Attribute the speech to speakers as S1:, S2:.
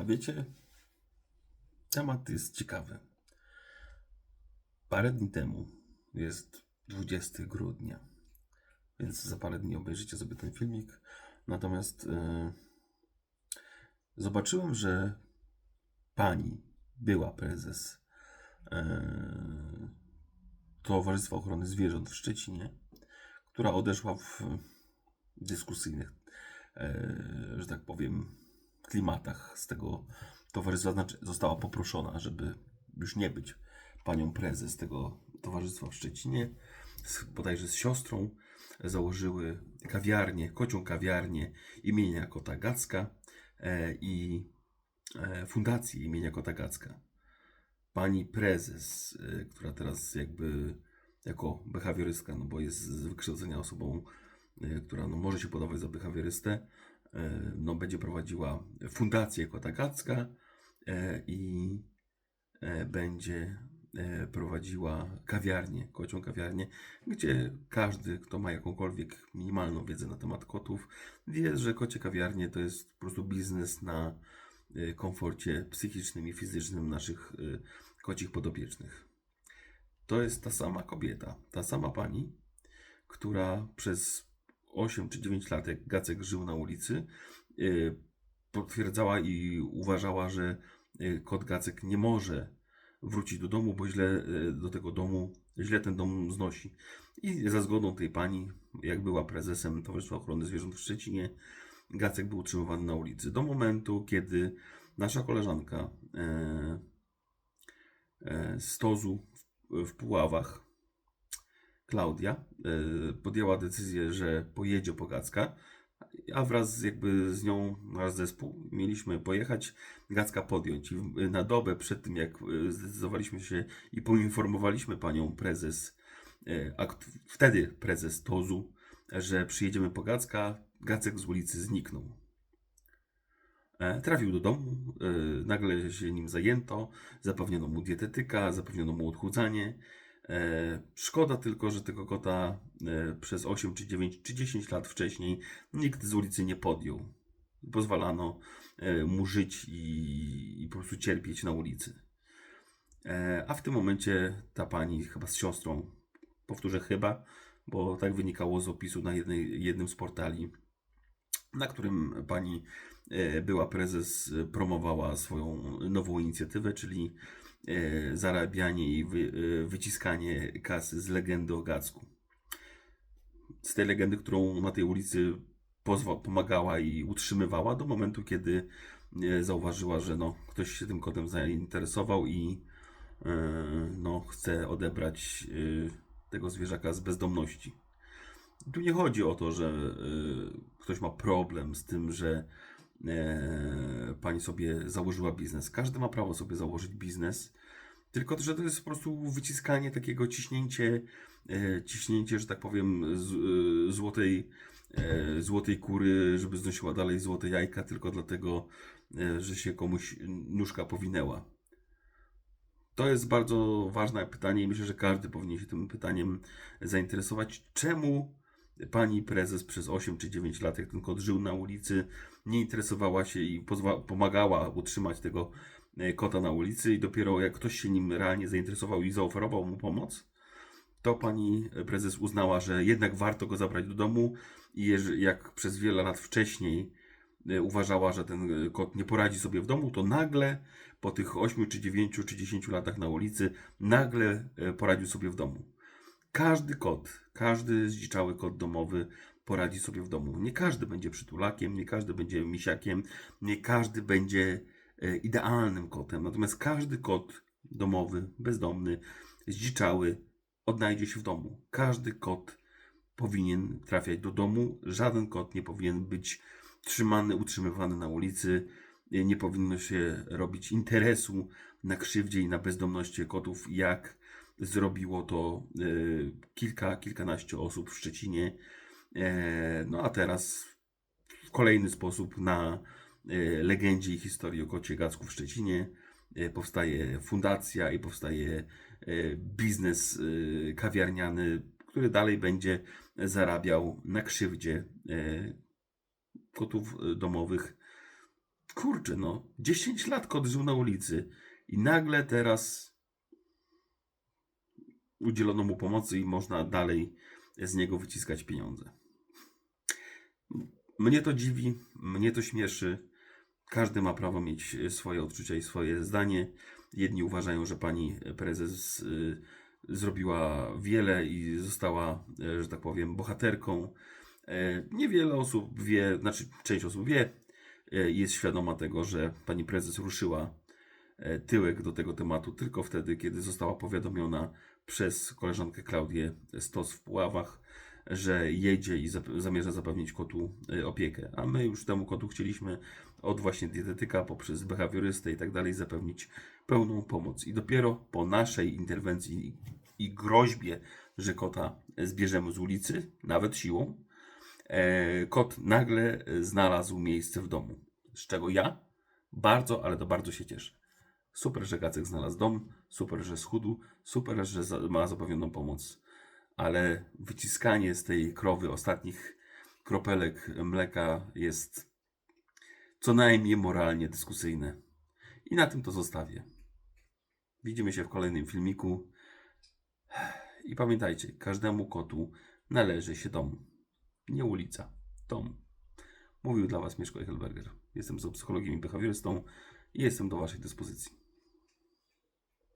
S1: A wiecie, temat jest ciekawy. Parę dni temu, jest 20 grudnia, więc za parę dni obejrzycie sobie ten filmik. Natomiast e, zobaczyłem, że pani, była prezes e, Towarzystwa Ochrony Zwierząt w Szczecinie, która odeszła w dyskusyjnych, e, że tak powiem, klimatach z tego towarzystwa, znaczy została poproszona, żeby już nie być panią prezes tego towarzystwa w Szczecinie, z, bodajże z siostrą, założyły kawiarnię, kocią kawiarnię imienia Kota Gacka e, i e, fundację imienia Kota Gacka. Pani prezes, e, która teraz jakby jako behawiorystka, no bo jest z wykształcenia osobą, e, która no, może się podawać za behawiorystę, no, będzie prowadziła fundację Kota Gacka e, i e, będzie e, prowadziła kawiarnię, kocią kawiarnię, gdzie każdy, kto ma jakąkolwiek minimalną wiedzę na temat kotów, wie, że kocie kawiarnie to jest po prostu biznes na e, komforcie psychicznym i fizycznym naszych e, kocich podopiecznych. To jest ta sama kobieta, ta sama pani, która przez 8 czy 9 lat, jak Gacek żył na ulicy, yy, potwierdzała i uważała, że yy, kot Gacek nie może wrócić do domu, bo źle yy, do tego domu, źle ten dom znosi. I za zgodą tej pani, jak była prezesem Towarzystwa Ochrony Zwierząt w Szczecinie, Gacek był utrzymywany na ulicy. Do momentu, kiedy nasza koleżanka e, e, z Tozu w, w Puławach, Klaudia, e, podjęła decyzję, że pojedzie po Gacka, a wraz jakby z nią, nasz zespół, mieliśmy pojechać, Gacka podjąć. I na dobę przed tym, jak e, zdecydowaliśmy się i poinformowaliśmy panią prezes, e, wtedy prezes Tozu, że przyjedziemy po Gacka, Gacek z ulicy zniknął. Trafił do domu, nagle się nim zajęto, zapewniono mu dietetyka, zapewniono mu odchudzanie. E, Szkoda tylko, że tego kota e, przez 8 czy 9 czy 10 lat wcześniej nikt z ulicy nie podjął. Pozwalano e, mu żyć i, i po prostu cierpieć na ulicy. A w tym momencie ta pani chyba z siostrą, powtórzę chyba, bo tak wynikało z opisu na jednej, jednym z portali, na którym pani była prezes, promowała swoją nową inicjatywę, czyli zarabianie i e, wyciskanie kasy z legendy o Gacku. Z tej legendy, którą na tej ulicy pomagała i utrzymywała do momentu, kiedy e, zauważyła, że no, ktoś się tym kotem zainteresował i e, no, chce odebrać e, tego zwierzaka z bezdomności. Tu nie chodzi o to, że ktoś ma problem z tym, że e, pani sobie założyła biznes. Każdy ma prawo sobie założyć biznes, tylko że to jest po prostu wyciskanie takiego ciśnięcie, e, ciśnięcie, że tak powiem, e, złotej, e, złotej kury, żeby znosiła dalej złote jajka, tylko dlatego, e, że się komuś nóżka powinęła. To jest bardzo ważne pytanie i myślę, że każdy powinien się tym pytaniem zainteresować. Czemu pani prezes przez 8 czy 9 lat, jak ten kot żył na ulicy, nie interesowała się i pomagała utrzymać tego e, kota na ulicy i dopiero jak ktoś się nim realnie zainteresował i zaoferował mu pomoc, to pani prezes uznała, że jednak warto go zabrać do domu i jak przez wiele lat wcześniej e, uważała, że ten e, kot nie poradzi sobie w domu, to nagle po tych 8 czy 9 czy 10 latach na ulicy nagle poradził sobie w domu. Każdy kot, każdy zdziczały kot domowy poradzi sobie w domu. Nie każdy będzie przytulakiem, nie każdy będzie misiakiem, nie każdy będzie e, idealnym kotem. Natomiast każdy kot domowy, bezdomny, zdziczały odnajdzie się w domu. Każdy kot powinien trafiać do domu. Żaden kot nie powinien być trzymany, utrzymywany na ulicy. Nie nie powinno się robić interesu na krzywdzie i na bezdomności kotów, jak zrobiło to e, kilka, kilkanaście osób w Szczecinie. E, No a teraz w kolejny sposób na e, legendzie i historii o kocie Gacku w Szczecinie powstaje fundacja i powstaje biznes kawiarniany, który dalej będzie zarabiał na krzywdzie kotów domowych kurczę, no, 10 lat kot żył na ulicy i nagle teraz udzielono mu pomocy i można dalej z niego wyciskać pieniądze. Mnie to dziwi, mnie to śmieszy. Każdy ma prawo mieć swoje odczucia i swoje zdanie. Jedni uważają, że pani prezes y, zrobiła wiele i została, e, że tak powiem, bohaterką. E, Niewiele osób wie, znaczy część osób wie, e, jest świadoma tego, że pani prezes ruszyła tyłek do tego tematu tylko wtedy, kiedy została powiadomiona przez koleżankę Klaudię Stos w Puławach, że jedzie i zamierza zapewnić kotu e, opiekę. A my już temu kotu chcieliśmy od właśnie dietetyka poprzez behawiorystę i tak dalej zapewnić pełną pomoc. I dopiero po naszej interwencji i, i groźbie, że kota zbierzemy z ulicy, nawet siłą, e, kot nagle znalazł miejsce w domu. Z czego ja bardzo, ale to bardzo się cieszę. Super, że Gacek znalazł dom, super, że schudł, super, że ma zapewnioną pomoc. Ale wyciskanie z tej krowy ostatnich kropelek mleka jest co najmniej moralnie dyskusyjne. I na tym to zostawię. Widzimy się w kolejnym filmiku. I pamiętajcie, każdemu kotu należy się dom. Nie ulica, dom. Mówił dla Was Mieszko Echelberger. Jestem psychologiem i behawiorystą i jestem do Waszej dyspozycji.